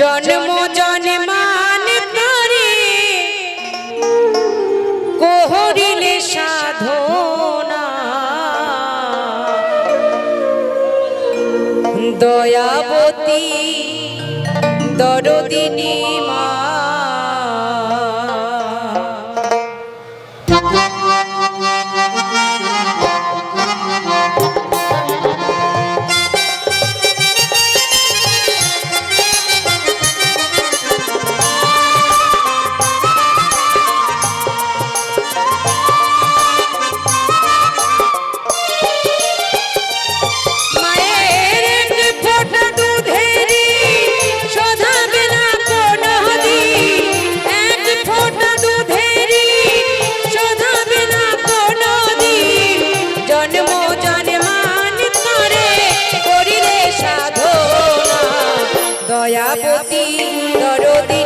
জন্ম জন্মান করে কোহরিলে সাধনা। দয়াবতী দরদিনী মা। দরদি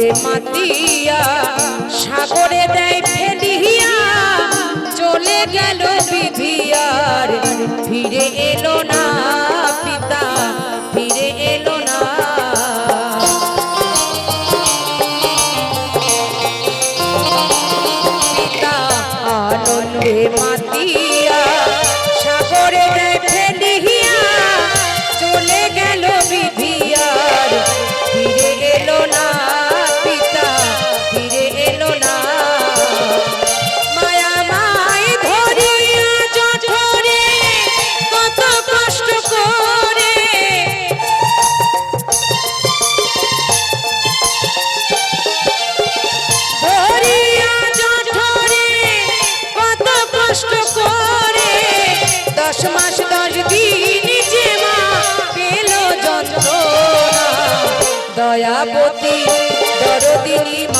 নদীতে মাতিয়া সাগরে দেয় ফেলিয়া চলে গেল বিধিয়ার ফিরে এলো না দয়াপতি দরদিনী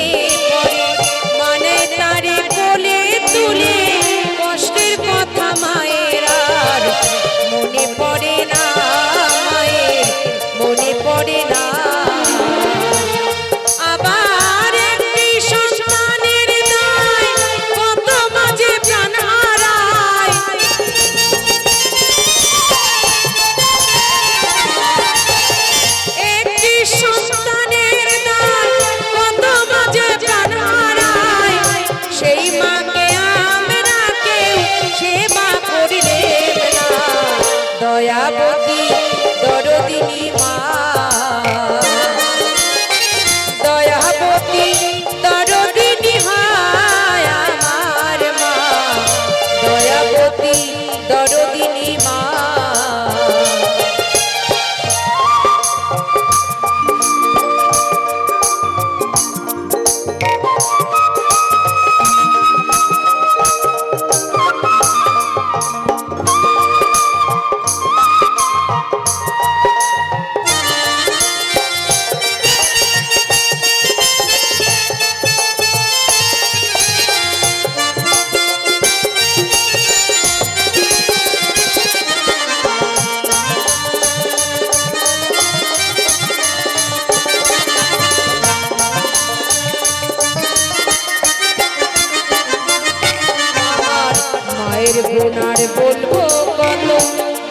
গুণার বলব কত?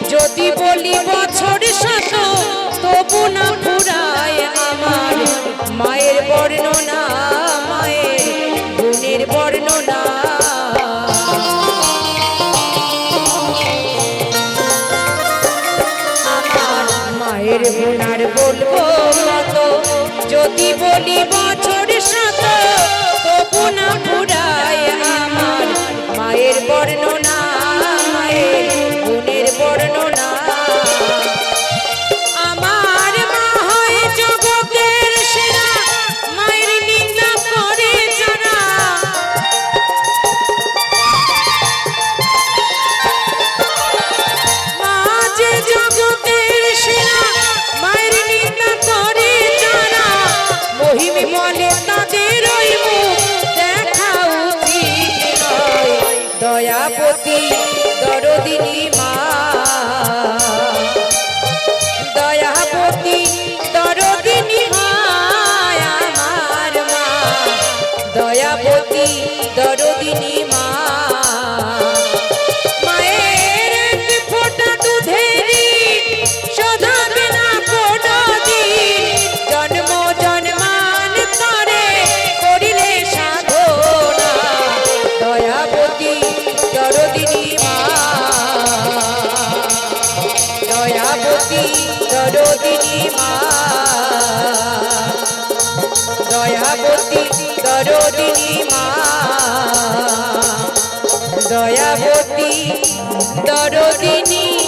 যদি বলি বছর শত, তবু না ফুরায় আমার মায়ের বর্ণনা, মায়ের গুণের বর্ণনা। আমার মায়ের গুণার বলব কত? যদি বলি দরদিনী মা। দরদিনী মা। দয়াবতী দরদিনী মা। দয়াবতী দরদিনী